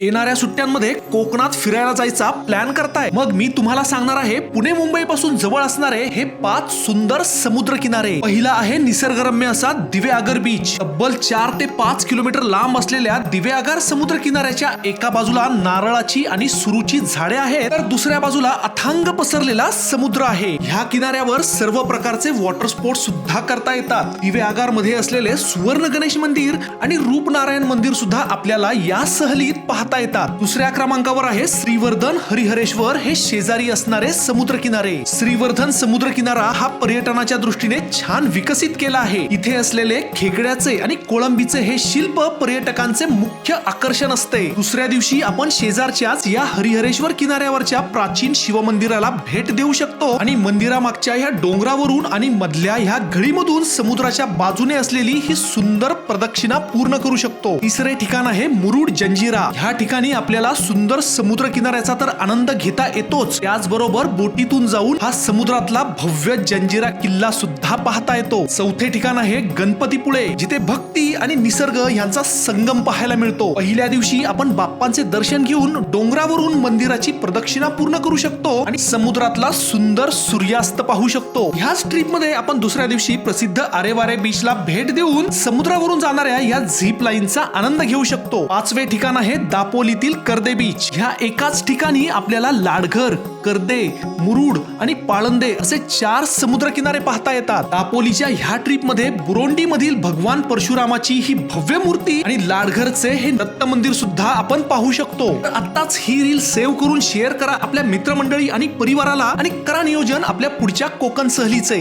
येणाऱ्या सुट्ट्यांमध्ये कोकणात फिरायला जायचा प्लॅन करताय. मग मी तुम्हाला सांगणार आहे पुणे मुंबई पासून जवळ असणारे हे पाच सुंदर समुद्र किनारे पहिला आहे निसर्गरम्य असा दिवे आगर बीच तब्बल चार ते पाच किलोमीटर लांब असलेल्या दिवे आगर समुद्र किनाऱ्याच्या एका बाजूला नारळाची आणि सुरूची झाडे आहेत तर दुसऱ्या बाजूला अथांग पसरलेला समुद्र आहे. ह्या किनाऱ्यावर सर्व प्रकारचे वॉटर स्पोर्ट सुद्धा करता येतात. दिवे आगारमध्ये असलेले सुवर्ण गणेश मंदिर आणि रूपनारायण मंदिर सुद्धा आपल्याला या सहलीत पाहता येतात. दुसऱ्या क्रमांकावर आहे श्रीवर्धन हरिहरेश्वर. हे शेजारी असणारे समुद्र किनारे श्रीवर्धन समुद्र किनारा हा पर्यटनाच्या दृष्टीने छान विकसित केला आहे. इथे असलेले खेकड्याचे आणि कोळंबीचे हे शिल्प पर्यटकांचे मुख्य आकर्षण असते. दुसऱ्या दिवशी आपण शेजारच्याच या हरिहरेश्वर किनाऱ्यावरच्या प्राचीन शिवमंदिराला भेट देऊ शकतो आणि मंदिरामागच्या ह्या डोंगरावरून आणि मधल्या ह्या घडीमधून समुद्राच्या बाजूने असलेली ही सुंदर प्रदक्षिणा पूर्ण करू शकतो. तिसरे ठिकाण आहे मुरुड जंजिरा. ह्या ठिकाणी आपल्याला सुंदर समुद्र किनाऱ्याचा तर आनंद घेता येतोच. त्याचबरोबर बोटीतून जाऊन हा समुद्रातला भव्य जंजिरा किल्ला सुद्धा पाहता येतो. चौथे ठिकाण आहे गणपतीपुळे जिथे भक्ती आणि निसर्ग यांचा संगम पाहायला मिळतो. पहिल्या दिवशी आपण बाप्पांचे दर्शन घेऊन डोंगरावरून मंदिराची प्रदक्षिणा पूर्ण करू शकतो आणि समुद्रातला सुंदर सूर्यास्त पाहू शकतो. ह्याच ट्रिपमध्ये आपण दुसऱ्या दिवशी प्रसिद्ध आरेवारे बीच ला भेट देऊन समुद्रावरून जाणाऱ्या या झीप लाईनचा आनंद घेऊ शकतो. पाचवे ठिकाण आहे दापोलीतील कर्दे बीच ह्या एकाच ठिकाणी आपल्याला लाडघर कर्दे मुरुड आणि पाळंदे असे चार समुद्र किनारे पाहता येतात. दापोलीच्या ह्या ट्रिपमध्ये बुरोंडी मधील भगवान परशुरामाची ही भव्य मूर्ती आणि लाडघरचे हे दत्त मंदिर सुद्धा आपण पाहू शकतो. तर आत्ताच ही रील सेव्ह करून शेअर करा आपल्या मित्रमंडळी आणि परिवाराला आणि करा नियोजन आपल्या पुढच्या कोकण सहलीचे.